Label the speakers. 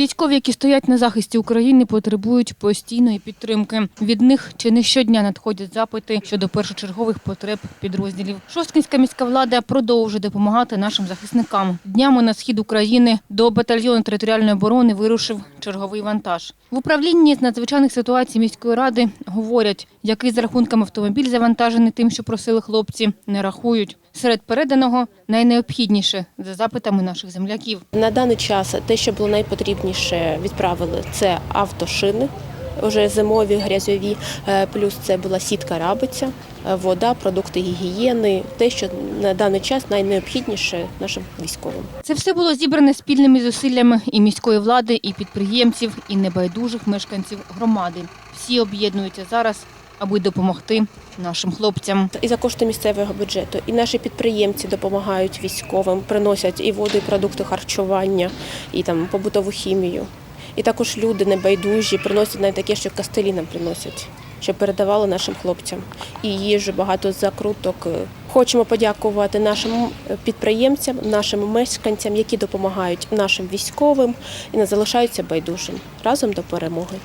Speaker 1: Військові, які стоять на захисті України, потребують постійної підтримки. Від них чи не щодня надходять запити щодо першочергових потреб підрозділів. Шосткинська міська влада продовжує допомагати нашим захисникам. Днями на схід України до батальйону територіальної оборони вирушив черговий вантаж. В управлінні з надзвичайних ситуацій міської ради говорять, який за рахунком автомобіль завантажений тим, що просили хлопці, не рахують. Серед переданого найнеобхідніше за запитами наших земляків.
Speaker 2: На даний час те, що було найпотрібніше, відправили це автошини. Вже зимові грязьові, е, плюс це була сітка рабиця, е, вода, продукти гігієни, те, що на даний час найнеобхідніше нашим військовим.
Speaker 1: Це все було зібране спільними зусиллями і міської влади, і підприємців, і небайдужих мешканців громади. Всі об'єднуються зараз, аби допомогти нашим хлопцям.
Speaker 2: І за кошти місцевого бюджету, і наші підприємці допомагають військовим, приносять і воду, і продукти харчування, і там побутову хімію. І також люди небайдужі приносять навіть таке, що кастелі нам приносять, щоб передавали нашим хлопцям. І їжу, багато закруток. Хочемо подякувати нашим підприємцям, нашим мешканцям, які допомагають нашим військовим і не залишаються байдужим разом до перемоги.